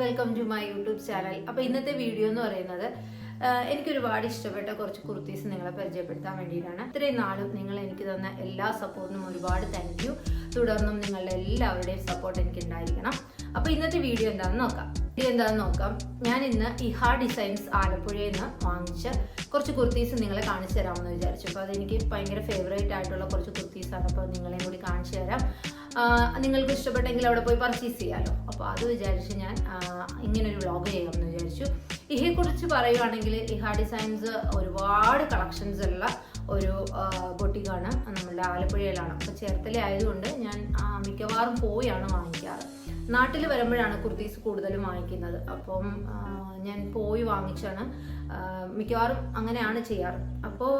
Welcome to my YouTube channel അപ്പോൾ ഇന്നത്തെ video എന്ന് പറയുന്നത് എനിക്ക് ഒരുപാട് ഇഷ്ടപ്പെട്ട കുറച്ച് കുർത്തീസ് നിങ്ങളെ പരിചയപ്പെടുത്താൻ വേണ്ടിയിട്ടാണ്. ഇത്രയും നാളും നിങ്ങൾ എനിക്ക് തന്ന എല്ലാ സപ്പോർട്ടിനും ഒരുപാട് താങ്ക് യു തുടർന്നും നിങ്ങളുടെ എല്ലാവരുടെയും സപ്പോർട്ട് എനിക്ക് ഉണ്ടായിരിക്കണം. അപ്പോൾ ഇന്നത്തെ വീഡിയോ എന്താണെന്ന് നോക്കാം. വീഡിയോ എന്താണെന്ന് നോക്കാം. ഞാൻ ഇന്ന് ഇഹാ ഡിസൈൻസ് ആലപ്പുഴയിൽ നിന്ന് വാങ്ങിച്ച കുറച്ച് കുർത്തീസ് നിങ്ങളെ കാണിച്ചു തരാമെന്ന് വിചാരിച്ചു. അപ്പോൾ അതെനിക്ക് ഭയങ്കര ഫേവറേറ്റ് ആയിട്ടുള്ള കുറച്ച് കുർത്തീസാണ്. അപ്പോൾ നിങ്ങളെയും കൂടി കാണിച്ചു തരാം. നിങ്ങൾക്ക് ഇഷ്ടപ്പെട്ടെങ്കിൽ അവിടെ പോയി പർച്ചേസ് ചെയ്യാമല്ലോ അപ്പോൾ അത് വിചാരിച്ച് ഞാൻ ഇങ്ങനൊരു വ്ളോഗ് ചെയ്യാമെന്ന് വിചാരിച്ചു. ഇഹയെക്കുറിച്ച് പറയുകയാണെങ്കിൽ ഇഹ ഡിസൈൻസ് ഒരുപാട് കളക്ഷൻസ് ഉള്ള ഒരു ബൊട്ടിക്കാണ് നമ്മുടെ ആലപ്പുഴയിലാണ്. അപ്പോൾ ചേർത്തല ആയതുകൊണ്ട് ഞാൻ മിക്കവാറും പോയാണ് വാങ്ങിക്കാറ്. നാട്ടിൽ വരുമ്പോഴാണ് കുർത്തീസ് കൂടുതലും വാങ്ങിക്കുന്നത്. അപ്പം ഞാൻ പോയി വാങ്ങിച്ചാണ്. മിക്കവാറും അങ്ങനെയാണ് ചെയ്യാറ്. അപ്പോൾ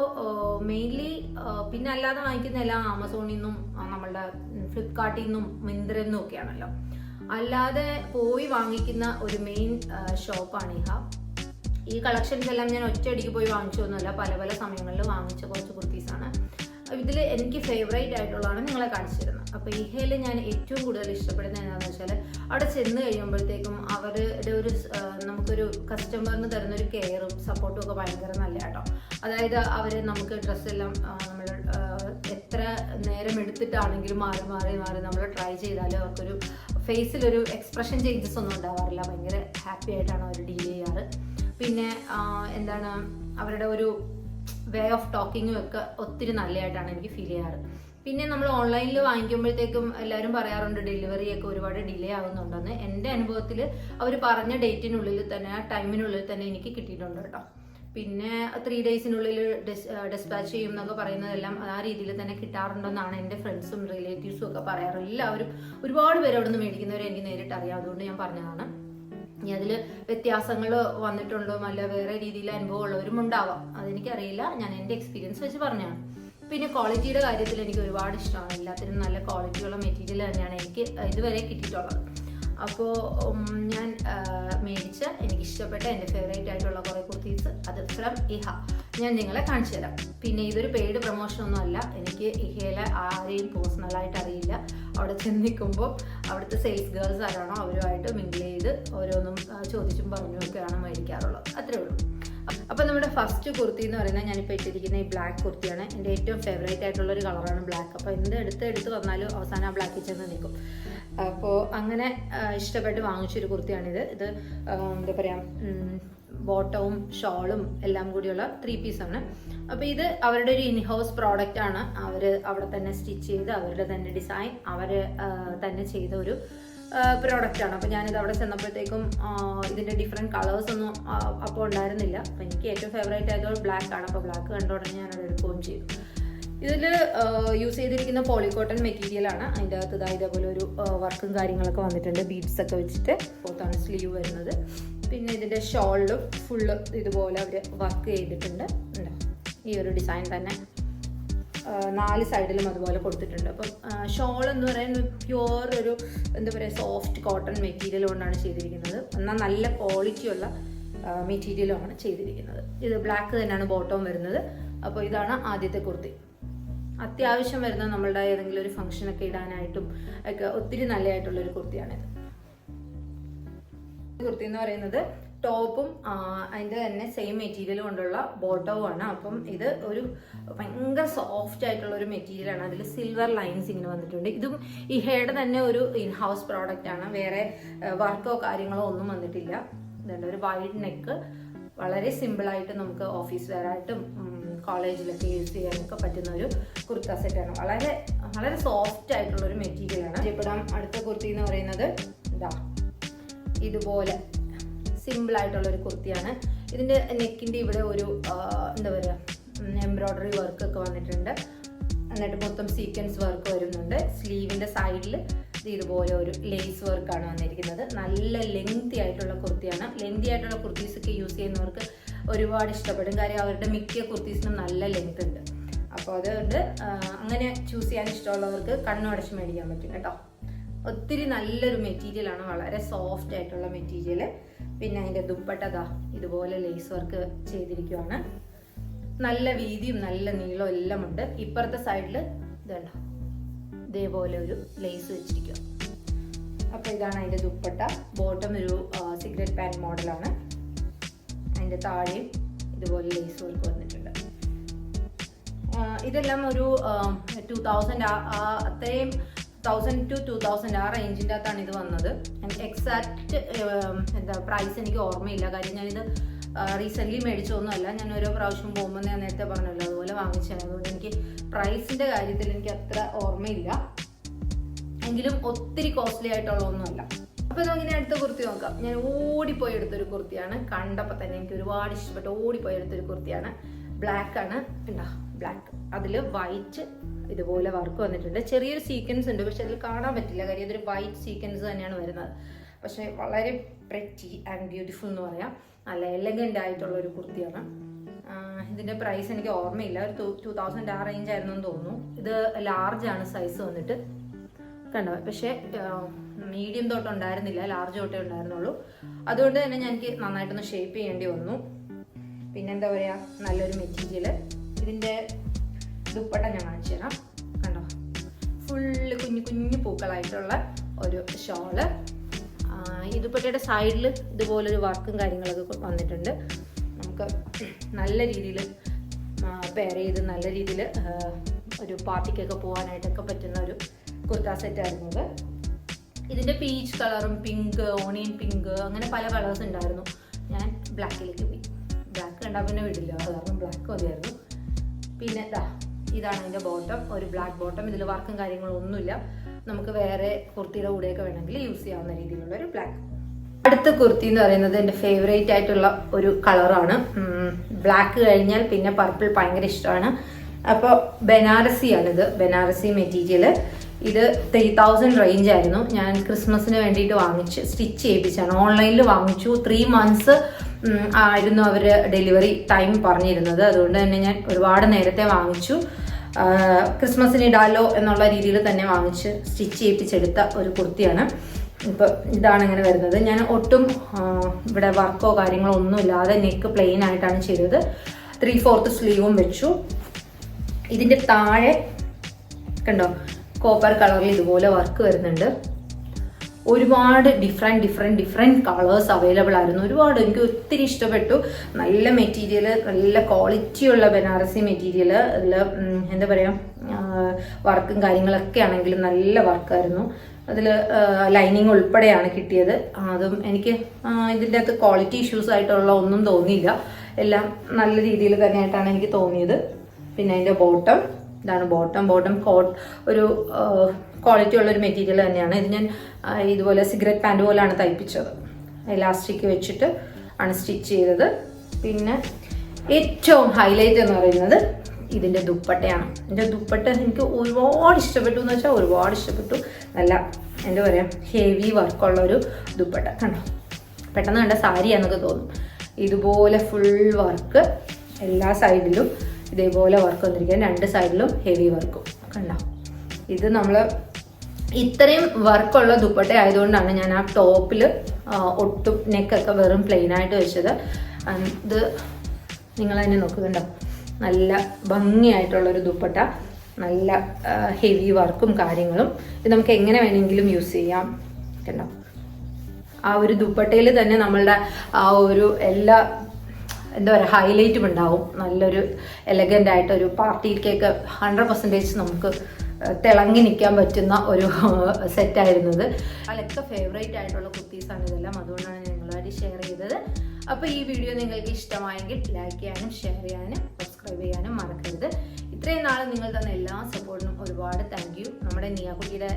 മെയിൻലി പിന്നെ അല്ലാതെ വാങ്ങിക്കുന്ന എല്ലാം ആമസോണിൽ നിന്നും നമ്മളുടെ ഫ്ലിപ്കാർട്ടിൽ നിന്നും മിന്ത്രയിൽ നിന്നും ഒക്കെയാണല്ലോ. അല്ലാതെ പോയി വാങ്ങിക്കുന്ന ഒരു മെയിൻ ഷോപ്പാണ് ഇഹ. ഈ കളക്ഷൻസ് എല്ലാം ഞാൻ ഒറ്റയടിക്ക് പോയി വാങ്ങിച്ചൊന്നുമല്ല. പല പല സമയങ്ങളിൽ വാങ്ങിച്ച കുറച്ച് കുർത്തീസാണ്. ഇതിൽ എനിക്ക് ഫേവറേറ്റ് ആയിട്ടുള്ളതാണ് നിങ്ങളെ കാണിച്ചു തരുന്നത് അപ്പോൾ ഇഹയിൽ ഞാൻ ഏറ്റവും കൂടുതൽ ഇഷ്ടപ്പെടുന്ന എന്താണെന്ന് വെച്ചാൽ അവിടെ ചെന്ന് കഴിയുമ്പോഴത്തേക്കും അവരുടെ ഒരു നമുക്കൊരു കസ്റ്റമറിന് തരുന്ന ഒരു കെയറും സപ്പോർട്ടും ഒക്കെ ഭയങ്കര നല്ല കേട്ടോ അതായത് അവർ നമുക്ക് ഡ്രസ്സെല്ലാം നമ്മൾ എത്ര നേരം എടുത്തിട്ടാണെങ്കിലും മാറി മാറി മാറി നമ്മൾ ട്രൈ ചെയ്താൽ അവർക്കൊരു ഫേസിലൊരു എക്സ്പ്രഷൻ ചേഞ്ചസ് ഒന്നും ഉണ്ടാവാറില്ല. ഭയങ്കര ഹാപ്പി ആയിട്ടാണ് അവർ ഡീൽ ചെയ്യാറ്. പിന്നെ എന്താണ് അവരുടെ ഒരു വേ ഓഫ് ടോക്കിങ്ങും ഒക്കെ ഒത്തിരി നല്ലതായിട്ടാണ് എനിക്ക് ഫീൽ ചെയ്യാറ്. പിന്നെ നമ്മൾ ഓൺലൈനിൽ വാങ്ങിക്കുമ്പോഴത്തേക്കും എല്ലാവരും പറയാറുണ്ട് ഡെലിവറി ഒക്കെ ഒരുപാട് ഡിലേ ആവുന്നുണ്ടെന്ന്. എന്റെ അനുഭവത്തിൽ അവർ പറഞ്ഞ ഡേറ്റിനുള്ളിൽ തന്നെ ആ ടൈമിനുള്ളിൽ തന്നെ എനിക്ക് കിട്ടിയിട്ടുണ്ട് കേട്ടോ. പിന്നെ ത്രീ ഡേയ്സിനുള്ളിൽ ഡിസ്പാച്ച് ചെയ്യും എന്നൊക്കെ പറയുന്നതെല്ലാം ആ രീതിയിൽ തന്നെ കിട്ടാറുണ്ടെന്നാണ് എന്റെ ഫ്രണ്ട്സും റിലേറ്റീവ്സും ഒക്കെ പറയാറ്. എല്ലാവരും ഒരുപാട് പേര് അവിടെ നിന്ന് മേടിക്കുന്നവരെ എനിക്ക് നേരിട്ട് അറിയാം അതുകൊണ്ട് ഞാൻ പറഞ്ഞതാണ്. ഇനി അതിൽ വ്യത്യാസങ്ങൾ വന്നിട്ടുണ്ടോ അല്ല വേറെ രീതിയിൽ അനുഭവം ഉള്ളവരും ഉണ്ടാവാം. അതെനിക്കറിയില്ല. ഞാൻ എന്റെ എക്സ്പീരിയൻസ് വെച്ച് പറഞ്ഞതാണ്. പിന്നെ ക്വാളിറ്റിയുടെ കാര്യത്തിൽ എനിക്ക് ഒരുപാട് ഇഷ്ടമാണ്. എല്ലാത്തിനും നല്ല ക്വാളിറ്റിയുള്ള മെറ്റീരിയൽ തന്നെയാണ് എനിക്ക് ഇതുവരെ കിട്ടിയിട്ടുള്ളത്. അപ്പോൾ ഞാൻ മേടിച്ച എനിക്ക് ഇഷ്ടപ്പെട്ട എന്റെ ഫേവറേറ്റ് ആയിട്ടുള്ള കുറേ കുർത്തീസ് അത് ഫ്രം ഇഹ. ഞാൻ നിങ്ങളെ കാണിച്ചു തരാം. പിന്നെ ഇതൊരു പെയ്ഡ് പ്രൊമോഷൻ ഒന്നും അല്ല. എനിക്ക് ഇഹയിലെ ആരെയും പേഴ്സണലായിട്ട് അറിയില്ല. അവിടെ ചെന്ന് നിൽക്കുമ്പോൾ അവിടുത്തെ സെയിൽസ് ഗേൾസ് ആരാണോ അവരുമായിട്ട് മിങ്കിൾ ചെയ്ത് ഓരോന്നും ചോദിച്ചും പറഞ്ഞും ഒക്കെയാണ് മേടിക്കാറുള്ളത്. അത്രേ ഉള്ളൂ. അപ്പോൾ നമ്മുടെ ഫസ്റ്റ് കുർത്തി എന്ന് പറയുന്നത് ഞാനിപ്പോൾ ഇട്ടിരിക്കുന്ന ഈ ബ്ലാക്ക് കുർത്തിയാണ്. എന്റെ ഏറ്റവും ഫേവറേറ്റ് ആയിട്ടുള്ള ഒരു കളറാണ് ബ്ലാക്ക് അപ്പോൾ എന്ത് എടുത്ത് എടുത്ത് വന്നാലും അവസാനം ആ ബ്ലാക്കിൽ ചെന്ന് നിൽക്കും. അപ്പോൾ അങ്ങനെ ഇഷ്ടപ്പെട്ട് വാങ്ങിച്ചൊരു കുർത്തിയാണിത്. ഇത് എന്താ പറയുക ബോട്ടവും ഷോളും എല്ലാം കൂടിയുള്ള ത്രീ പീസാണ് അപ്പോൾ ഇത് അവരുടെ ഒരു ഇൻഹൗസ് പ്രോഡക്റ്റ് ആണ്. അവർ അവിടെ തന്നെ സ്റ്റിച്ച് ചെയ്ത് അവരുടെ തന്നെ ഡിസൈൻ അവർ തന്നെ ചെയ്ത ഒരു പ്രോഡക്റ്റ് ആണ്. അപ്പോൾ ഞാനിത് അവിടെ ചെന്നപ്പോഴത്തേക്കും ഇതിന്റെ ഡിഫറെന്റ് കളേഴ്സ് ഒന്നും അപ്പോൾ ഉണ്ടായിരുന്നില്ല. അപ്പോൾ എനിക്ക് ഏറ്റവും ഫേവറേറ്റ് ആയത് ബ്ലാക്ക് ആണ്. അപ്പോൾ ബ്ലാക്ക് കണ്ട ഉടനെ ഞാനത് എടുക്കുകയും ചെയ്തു. ഇതിൽ യൂസ് ചെയ്തിരിക്കുന്ന പോളിക്കോട്ടൺ മെറ്റീരിയൽ ആണ്. അതിന്റെ അകത്ത് ഇതാ ഇതേപോലെ ഒരു വർക്കും കാര്യങ്ങളൊക്കെ വന്നിട്ടുണ്ട്. ബീഡ്സ് ഒക്കെ വെച്ചിട്ട്. പോത്താണ് സ്ലീവ് വരുന്നത്. പിന്നെ ഇതിന്റെ ഷോളിലും ഫുള്ള് ഇതുപോലെ അവർ വർക്ക് ചെയ്തിട്ടുണ്ട്? ഈ ഒരു ഡിസൈൻ തന്നെ. നാല് സൈഡിലും അതുപോലെ കൊടുത്തിട്ടുണ്ട്. അപ്പം ഷോൾ എന്ന് പറയുന്നത് പ്യുവർ ഒരു എന്താ പറയുക സോഫ്റ്റ് കോട്ടൺ മെറ്റീരിയൽ കൊണ്ടാണ് ചെയ്തിരിക്കുന്നത്. എന്നാൽ നല്ല ക്വാളിറ്റിയുള്ള മെറ്റീരിയലുമാണ് ചെയ്തിരിക്കുന്നത്. ഇത് ബ്ലാക്ക് തന്നെയാണ് ബോട്ടം വരുന്നത്. അപ്പോൾ ഇതാണ് ആദ്യത്തെ കുർത്തി. അത്യാവശ്യം വരുന്ന നമ്മളുടെ ഏതെങ്കിലും ഒരു ഫംഗ്ഷനൊക്കെ ഇടാനായിട്ടും ഒക്കെ ഒത്തിരി നല്ലതായിട്ടുള്ളൊരു കുർത്തിയാണിത്. കുർത്തി എന്ന് പറയുന്നത് ടോപ്പും അതിന്റെ തന്നെ സെയിം മെറ്റീരിയൽ കൊണ്ടുള്ള ബോട്ടവും ആണ്. അപ്പം ഇത് ഒരു ഭയങ്കര സോഫ്റ്റ് ആയിട്ടുള്ള ഒരു മെറ്റീരിയലാണ് അതിൽ സിൽവർ ലൈൻസ് ഇങ്ങനെ വന്നിട്ടുണ്ട്. ഇതും ഈ ഹെയർഡ് തന്നെ ഒരു ഇൻ ഹൗസ് പ്രോഡക്റ്റ് ആണ്. വേറെ വർക്കോ കാര്യങ്ങളോ ഒന്നും വന്നിട്ടില്ല. ഇതുണ്ട് ഒരു വൈഡ് നെക്ക് വളരെ സിമ്പിളായിട്ട് നമുക്ക് ഓഫീസ് വെയറായിട്ടും കോളേജിലൊക്കെ യൂസ് ചെയ്യാനൊക്കെ പറ്റുന്ന ഒരു കുർത്ത സെറ്റാണ് വളരെ വളരെ സോഫ്റ്റ് ആയിട്ടുള്ള ഒരു മെറ്റീരിയലാണ് ചെയ്യപ്പെടാം അടുത്ത കുർത്തി എന്ന് പറയുന്നത് ഇതാ ഇതുപോലെ. സിമ്പിൾ ആയിട്ടുള്ള ഒരു കുർത്തിയാണ്. ഇതിന്റെ നെക്കിന്റെ ഇവിടെ ഒരു എന്താ പറയുക എംബ്രോയ്ഡറി വർക്ക് ഒക്കെ വന്നിട്ടുണ്ട്. എന്നിട്ട് മൊത്തം സീക്വൻസ് വർക്ക് വരുന്നുണ്ട്. സ്ലീവിന്റെ സൈഡിൽ ഇതുപോലെ ഒരു ലേസ് വർക്കാണ് വന്നിരിക്കുന്നത്. നല്ല ലെങ്തി ആയിട്ടുള്ള കുർത്തിയാണ്. ലെങ്തി ആയിട്ടുള്ള കുർത്തീസ് ഒക്കെ യൂസ് ചെയ്യുന്നവർക്ക് ഒരുപാട് ഇഷ്ടപ്പെടും. കാര്യം അവരുടെ മിക്ക കുർത്തീസിനും നല്ല ലെങ്ത് ഉണ്ട്. അപ്പോൾ അതുകൊണ്ട് അങ്ങനെ ചൂസ് ചെയ്യാൻ ഇഷ്ടമുള്ളവർക്ക് കണ്ണുടച്ച് മേടിക്കാൻ പറ്റും കേട്ടോ. ഒത്തിരി നല്ലൊരു മെറ്റീരിയലാണ് വളരെ സോഫ്റ്റ് ആയിട്ടുള്ള മെറ്റീരിയൽ പിന്നെ അതിന്റെ ദുപ്പട്ടതാ ഇതുപോലെ ലേസ് വർക്ക് ചെയ്തിരിക്കുവാണ്. നല്ല വീതിയും നല്ല നീളവും എല്ലാം ഉണ്ട്. ഇപ്പുറത്തെ സൈഡിൽ ഇതുണ്ടോ? ഇതേപോലെ ഒരു ലേസ് വെച്ചിരിക്കുക അപ്പോൾ ഇതാണ് അതിന്റെ ദുപ്പട്ട. ബോട്ടം ഒരു സിഗരറ്റ് പാൻ മോഡലാണ്. അതിന്റെ താഴെയും ഇതുപോലെ ലേസ് വർക്ക് വന്നിട്ടുണ്ട്. ഇതെല്ലാം ഒരു ടു തൗസൻഡ് അത്രയും തൗസൻഡ് ടു ടു തൗസൻഡ് ആ റേഞ്ചിന്റെ അകത്താണ് ഇത് വന്നത്. എക്സാക്റ്റ് എന്താ പ്രൈസ് എനിക്ക് ഓർമ്മയില്ല. കാര്യം ഞാനിത് റീസെന്റ്ലി മേടിച്ചൊന്നുമല്ല ഞാൻ ഓരോ പ്രാവശ്യം പോകുമ്പോൾ ഞാൻ നേരത്തെ പറഞ്ഞല്ലോ അതുപോലെ വാങ്ങിച്ചതാണ് അതുകൊണ്ട് എനിക്ക് പ്രൈസിന്റെ കാര്യത്തിൽ എനിക്ക് അത്ര ഓർമ്മയില്ല. എങ്കിലും ഒത്തിരി കോസ്റ്റ്ലി ആയിട്ടുള്ള ഒന്നുമല്ല. അപ്പോൾ നമുക്കിനി അടുത്ത കുർത്തി നോക്കാം. ഞാൻ ഓടിപ്പോയി എടുത്തൊരു കുർത്തിയാണ്. കണ്ടപ്പോൾ തന്നെ എനിക്ക് ഒരുപാട് ഇഷ്ടപ്പെട്ടു. ഓടിപ്പോയി എടുത്തൊരു കുർത്തിയാണ്. ബ്ലാക്ക് ആണ്. ഉണ്ടോ ബ്ലാക്ക് അതിൽ വൈറ്റ് ഇതുപോലെ വർക്ക് വന്നിട്ടുണ്ട്. ചെറിയൊരു സീക്വൻസ് ഉണ്ട്. പക്ഷെ അതിൽ കാണാൻ പറ്റില്ല. കാര്യം ഇതൊരു വൈറ്റ് സീക്വൻസ് തന്നെയാണ് വരുന്നത്. പക്ഷെ വളരെ പ്രറ്റി ആൻഡ് ബ്യൂട്ടിഫുൾ എന്ന് പറയാം. നല്ല എലഗന്റ് ആയിട്ടുള്ള ഒരു കുർത്തിയാണ്. ഇതിന്റെ പ്രൈസ് എനിക്ക് ഓർമ്മയില്ല. ഒരു ടു തൗസൻഡ് ആ റേഞ്ച് ആയിരുന്നു എന്ന് തോന്നുന്നു. ഇത് ലാർജ് ആണ് സൈസ് വന്നിട്ട്. കണ്ടോ? പക്ഷേ മീഡിയം തൊട്ട് ഉണ്ടായിരുന്നില്ല. ലാർജ് തൊട്ടേ ഉണ്ടായിരുന്നുള്ളൂ. അതുകൊണ്ട് തന്നെ ഞാൻ എനിക്ക് നന്നായിട്ടൊന്ന് ഷേപ്പ് ചെയ്യേണ്ടി വന്നു. പിന്നെന്താ പറയുക നല്ലൊരു മെറ്റീരിയൽ ഇതിന്റെ ദുപ്പട്ട ഞാൻ കാണിച്ചു തരാം. കണ്ടോ? ഫുള്ള് കുഞ്ഞു കുഞ്ഞു പൂക്കളായിട്ടുള്ള ഒരു ഷോൾ ഈ ദുപ്പട്ടയുടെ സൈഡിൽ ഇതുപോലൊരു വർക്കും കാര്യങ്ങളൊക്കെ വന്നിട്ടുണ്ട്. നമുക്ക് നല്ല രീതിയിൽ പെയർ ചെയ്ത് നല്ല രീതിയിൽ ഒരു പാർട്ടിക്കൊക്കെ പോകാനായിട്ടൊക്കെ പറ്റുന്ന ഒരു കുർത്താ സെറ്റ് ആയിരുന്നു ഇത് ഇതിന്റെ പീച്ച് കളറും പിങ്ക് ഓണിയൻ പിങ്ക് അങ്ങനെ പല കളേഴ്സ് ഉണ്ടായിരുന്നു. ഞാൻ ബ്ലാക്കിലേക്ക് പോയി. ബ്ലാക്ക് കണ്ടാൽ പിന്നെ വിടില്ല. അത് കാരണം ബ്ലാക്ക് മതിയായിരുന്നു. പിന്നെ ഇതാ ഇതാണ് ഇതിന്റെ ബോട്ടം ഒരു ബ്ലാക്ക് ബോട്ടം ഇതിൽ വർക്കും കാര്യങ്ങളും ഒന്നുമില്ല. നമുക്ക് വേറെ കുർത്തിയുടെ കൂടെയൊക്കെ വേണമെങ്കിൽ യൂസ് ചെയ്യാവുന്ന രീതിയിലുള്ള ഒരു ബ്ലാക്ക് അടുത്ത കുർത്തി എന്ന് പറയുന്നത് എന്റെ ഫേവറേറ്റ് ആയിട്ടുള്ള ഒരു കളറാണ് ബ്ലാക്ക് കഴിഞ്ഞാൽ പിന്നെ പർപ്പിൾ ഭയങ്കര ഇഷ്ടമാണ്. അപ്പോൾ ബനാറസിയാണിത്. ബനാറസി മെറ്റീരിയൽ ഇത് ത്രീ തൗസൻഡ് റേഞ്ച് ആയിരുന്നു. ഞാൻ ക്രിസ്മസിന് വേണ്ടിയിട്ട് വാങ്ങിച്ച് സ്റ്റിച്ച് ചെയ്യിപ്പിച്ചാണ്. ഓൺലൈനിൽ വാങ്ങിച്ചു. ത്രീ മന്ത്സ് ആയിരുന്നു അവർ ഡെലിവറി ടൈം പറഞ്ഞിരുന്നത്. അതുകൊണ്ട് തന്നെ ഞാൻ ഒരുപാട് നേരത്തെ വാങ്ങിച്ചു. ക്രിസ്മസിന് ഇടാലോ എന്നുള്ള രീതിയിൽ തന്നെ വാങ്ങിച്ച് സ്റ്റിച്ച് ചെയ്യിപ്പിച്ചെടുത്ത ഒരു കുർത്തിയാണ്. ഇപ്പം ഇതാണ് ഇങ്ങനെ വരുന്നത്. ഞാൻ ഒട്ടും ഇവിടെ വർക്കോ കാര്യങ്ങളോ ഒന്നും ഇല്ലാതെ നെക്ക് പ്ലെയിൻ ആയിട്ടാണ് ചെയ്തത്. ത്രീ ഫോർത്ത് സ്ലീവും വെച്ചു. ഇതിന്റെ താഴെ കണ്ടോ? കോപ്പർ കളറിൽ ഇതുപോലെ വർക്ക് വരുന്നുണ്ട്. ഒരുപാട് different different different colours available ആയിരുന്നു. ഒരുപാട് എനിക്ക് ഒത്തിരി ഇഷ്ടപ്പെട്ടു. നല്ല മെറ്റീരിയൽ നല്ല ക്വാളിറ്റിയുള്ള ബനാറസി മെറ്റീരിയൽ അതിൽ എന്താ പറയുക വർക്കും കാര്യങ്ങളൊക്കെ ആണെങ്കിലും നല്ല വർക്കായിരുന്നു അതിൽ ലൈനിങ് ഉൾപ്പെടെയാണ് കിട്ടിയത്. അതും എനിക്ക് ഇതിന്റെ അകത്ത് ക്വാളിറ്റി ഇഷ്യൂസ് ആയിട്ടുള്ള ഒന്നും തോന്നിയില്ല. എല്ലാം നല്ല രീതിയിൽ തന്നെയായിട്ടാണ് എനിക്ക് തോന്നിയത്. പിന്നെ അതിന്റെ ബോട്ടം ഇതാണ് ബോട്ടം. ബോട്ടം കോട്ട് ഒരു ക്വാളിറ്റി ഉള്ള ഒരു മെറ്റീരിയൽ തന്നെയാണ്. ഇത് ഞാൻ ഇതുപോലെ സിഗരറ്റ് പാന്റ് പോലെയാണ് തയ്പ്പിച്ചത്. ഇലാസ്റ്റിക് വെച്ചിട്ട് ആണ് സ്റ്റിച്ച് ചെയ്തത്. പിന്നെ ഏറ്റവും ഹൈലൈറ്റ് എന്ന് പറയുന്നത് ഇതിന്റെ ദുപ്പട്ടയാണ്. എന്റെ ദുപ്പട്ട എനിക്ക് ഒരുപാട് ഇഷ്ടപ്പെട്ടു എന്ന് വെച്ചാൽ ഒരുപാട് ഇഷ്ടപ്പെട്ടു. നല്ല എന്താ പറയുക ഹെവി വർക്കുള്ള ഒരു ദുപ്പട്ട കണ്ടോ? പെട്ടെന്ന് കണ്ട സാരിയാന്നൊക്കെ തോന്നും. ഇതുപോലെ ഫുൾ വർക്ക് എല്ലാ സൈഡിലും ഇതേപോലെ വർക്ക് വന്നിരിക്കുകയാണ്. രണ്ട് സൈഡിലും ഹെവി വർക്കും കണ്ടോ? ഇത് നമ്മൾ ഇത്രയും വർക്കുള്ള ദുപ്പട്ട ആയതുകൊണ്ടാണ് ഞാൻ ആ ടോപ്പിൽ ഒട്ടും നെക്കൊക്കെ വെറും പ്ലെയിൻ ആയിട്ട് വെച്ചത്. ഇത് നിങ്ങൾ തന്നെ നോക്കുന്നുണ്ടോ നല്ല ഭംഗിയായിട്ടുള്ളൊരു ദുപ്പട്ട. നല്ല ഹെവി വർക്കും കാര്യങ്ങളും. ഇത് നമുക്ക് എങ്ങനെ വേണമെങ്കിലും യൂസ് ചെയ്യാം. കണ്ടോ? ആ ഒരു ദുപ്പട്ടയിൽ തന്നെ നമ്മളുടെ ആ ഒരു എല്ലാ എന്താ പറയുക ഹൈലൈറ്റും ഉണ്ടാവും. നല്ലൊരു എലഗന്റ് ആയിട്ട് ഒരു പാർട്ടിയിലേക്കൊക്കെ ഹൺഡ്രഡ് പെർസെന്റേജ് നമുക്ക് തിളങ്ങി നിൽക്കാൻ പറ്റുന്ന ഒരു സെറ്റായിരുന്നത് അതിലൊക്കെ ഫേവറേറ്റ് ആയിട്ടുള്ള കുർത്തീസാണ് ഇതെല്ലാം. അതുകൊണ്ടാണ് നിങ്ങളുമായിട്ട് ഷെയർ ചെയ്തത്. അപ്പോൾ ഈ വീഡിയോ നിങ്ങൾക്ക് ഇഷ്ടമായെങ്കിൽ ലൈക്ക് ചെയ്യാനും ഷെയർ ചെയ്യാനും സബ്സ്ക്രൈബ് ചെയ്യാനും മറക്കരുത്. ഇത്രയും നാൾ നിങ്ങൾ തന്ന എല്ലാ സപ്പോർട്ടിനും ഒരുപാട് താങ്ക് യു നമ്മുടെ നിയാക്കുട്ടിയുടെ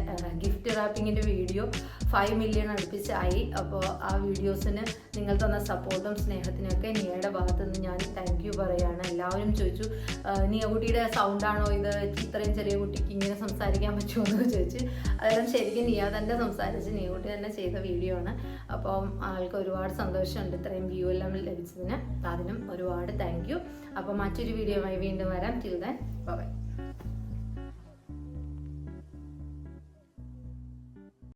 ഗിഫ്റ്റ് റാപ്പിങ്ങിന്റെ വീഡിയോ ഫൈവ് മില്യൺ അടുപ്പിച്ചായി അപ്പോൾ ആ വീഡിയോസിന് നിങ്ങൾ തന്ന സപ്പോർട്ടും സ്നേഹത്തിനൊക്കെ നിയയുടെ ഭാഗത്ത് നിന്ന് ഞാൻ താങ്ക് യു പറയുകയാണ് എല്ലാവരും ചോദിച്ചു "ആഹ് നിയക്കുട്ടിയുടെ സൗണ്ടാണോ ഇത്? ഇത്രയും ചെറിയ കുട്ടിക്ക് ഇങ്ങനെ സംസാരിക്കാൻ പറ്റുമോ എന്ന് ചോദിച്ചു. അതെല്ലാം ശരിക്കും നിയ തന്നെ സംസാരിച്ച് നിയകുട്ടി തന്നെ ചെയ്ത വീഡിയോ ആണ്. അപ്പോൾ ആൾക്ക് ഒരുപാട് സന്തോഷമുണ്ട് ഇത്രയും വ്യൂ എല്ലാം ലഭിച്ചതിന്. അതിനും ഒരുപാട് താങ്ക് യു അപ്പോൾ മറ്റൊരു വീഡിയോയുമായി വീണ്ടും വരാം. Till then Bye bye.